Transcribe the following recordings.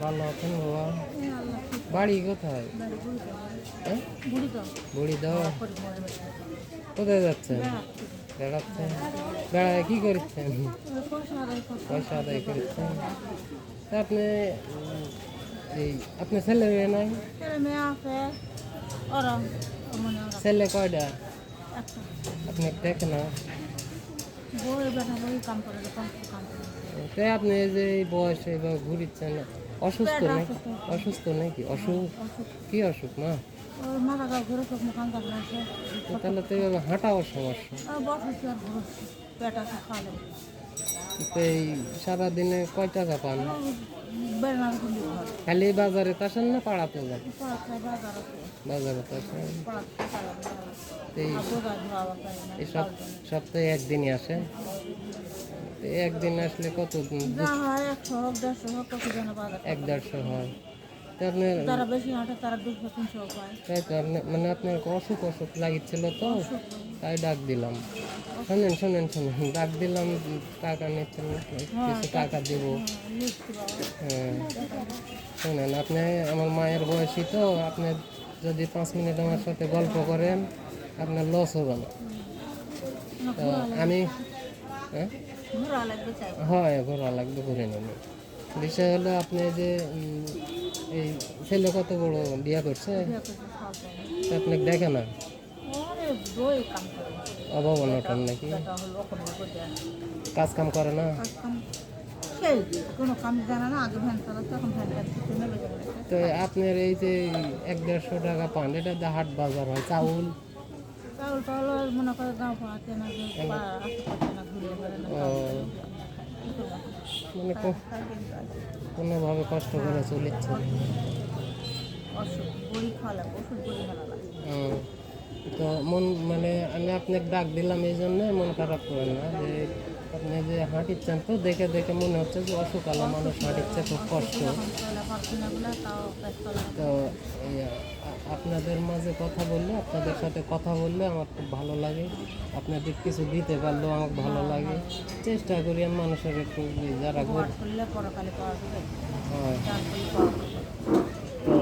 ভালো আছেন বাবা বাড়ি কোথায়? হ্যাঁ? বুড়ি দাও কোথায় যাচ্ছেন? বেড়াচ্ছেন? বেড়ায় কি করছেন? পয়সা আদায় করছেন? তা আপনি এই আপনার ছেলে মেয়ে নাই? ছেলে কয়টা? আপনি দেখেন না? আপনি এই যে বয়সে বা ঘুরিচ্ছেন অসুস্থ নাকি? অসুস্থ। নাকি? অসুখ? কি অসুখ মা? তাহলে তো হাঁটাও সমস্যা। এই সারাদিনে কয় টাকা পান? খালি বাজারে তো আসেন না পাড়াতে যান? বাজারে তো আসেন। এই সপ্তাহে একদিনই আসেন? একদিন আসলে কত দিন? এক দেড়শো হয়। তো আপনার যারা বেশি হাঁটে তারা দুশো তিনশো পায়। তাই তো আপনি- মানে আপনার অসুখ অসুখ লাগিচ্ছিল তো তাই ডাক দিলাম। শোনেন শোনেন শোনেন ডাক দিলাম টাকা নিচ্ছেন কিছু টাকা দেবো। হ্যাঁ শোনেন আপনি আমার মায়ের বয়সী তো আপনি যদি পাঁচ মিনিট আমার সাথে গল্প করেন আপনার লস হবে না তো আমি হ্যাঁ? ঘোরা লাগবে হয় ঘোরা লাগবে ঘুরে নেব। বিষয় হলো আপনি যে এই ছেলে কত বড় বিয়া করছে? তা আপনাকে দেখে না? অভাব অনটন নাকি। কাজ কাম করে না? তো আপনার এই যে এক দেড়শো টাকা পান এটা হাট বাজার হয় চাউল? চাউল টাউল মনে করে গাঁও না ও, মানে কোনোভাবে কষ্ট করে চলেছে। তো মন মানে আমি আপনাকে ডাক দিলাম এই জন্য মন খারাপ করেন না। যে আপনি যে হাঁটিচ্ছেন তো দেখে দেখে মনে হচ্ছে যে অসুখ আলো মানুষ হাঁটিচ্ছে খুব কষ্ট। তো আপনাদের মাঝে কথা বললে আপনাদের সাথে কথা বললে আমার খুব ভালো লাগে। আপনাদের কিছু দিতে পারলেও আমার ভালো লাগে। চেষ্টা করি আমি মানুষের একটু যারা গরিব পাঠ করলে পরকালে পাওয়া যাবে হয় চান করলে পাওয়া যাবে তো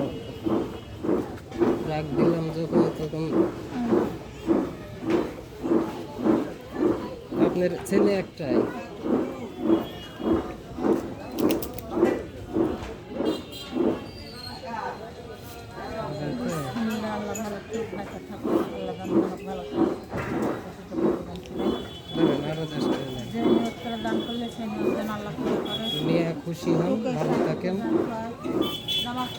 ডাক দিলাম যখন তখন আপনার ছেলে একটাই আল্লাহ আল্লাহ ভালো ঠিক রাখে থাকো আল্লাহ দান করুক ভালো ধরেন আরও চেষ্টা করেন। যে নিয়ত করে দান করলে সেই নিয়ত যেন পুরো করে নিয়ে খুশি হন ভালো থাকেন। নামাজ